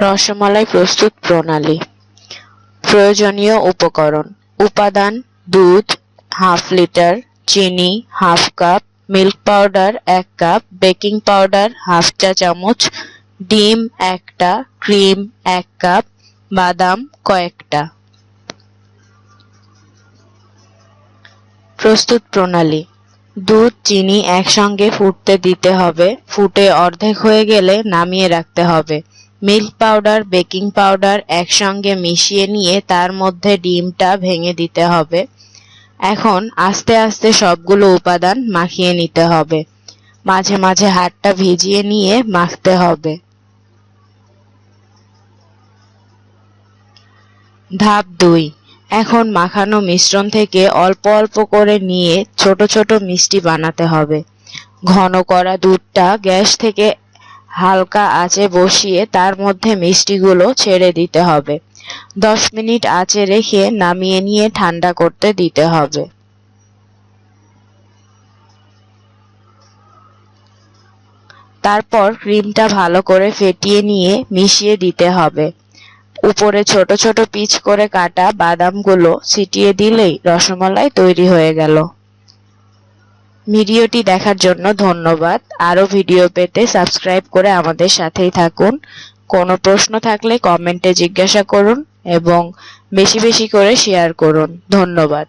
রসমালাই প্রস্তুত প্রণালী। প্রয়োজনীয় উপকরণ। উপাদান, দুধ, হাফ লিটার, চিনি, হাফ কাপ, মিল্ক পাউডার, এক কাপ, বেকিং পাউডার, হাফ চা চামচ, ডিম, একটা, ক্রিম, এক কাপ, বাদাম, কয়েকটা। প্রস্তুত প্রণালী। দুধ, চিনি একসঙ্গে ফুটতে দিতে হবে। ফুটে অর্ধেক হয়ে গেলে নামিয়ে রাখতে হবে। মিল্ক পাউডার, বেকিং পাউডার একসঙ্গে মিশিয়ে নিয়ে তার মধ্যে ডিমটা ভেঙে দিতে হবে। এখন আস্তে আস্তে সবগুলো উপাদান মাখিয়ে নিতে হবে। মাঝে মাঝে হাতটা ভিজিয়ে নিয়ে মাখতে হবে। ধাপ দুই। এখন মাখানো মিশ্রণ থেকে অল্প অল্প করে নিয়ে ছোট ছোট মিষ্টি বানাতে হবে। ঘন করা দুধটা গ্যাস থেকে হালকা আঁচে বসিয়ে তার মধ্যে মিষ্টিগুলো ছেড়ে দিতে হবে। দশ মিনিট আঁচে রেখে নামিয়ে নিয়ে ঠান্ডা করতে দিতে হবে। তারপর ক্রিমটা ভালো করে ফেটিয়ে নিয়ে মিশিয়ে দিতে হবে। উপরে ছোট ছোট পিচ করে কাটা বাদামগুলো ছিটিয়ে দিলেই রসমালাই তৈরি হয়ে গেল। ভিডিওটি দেখার জন্য ধন্যবাদ। আরও ভিডিও পেতে সাবস্ক্রাইব করে আমাদের সাথেই থাকুন। কোনো প্রশ্ন থাকলে কমেন্টে জিজ্ঞাসা করুন এবং বেশি বেশি করে শেয়ার করুন। ধন্যবাদ।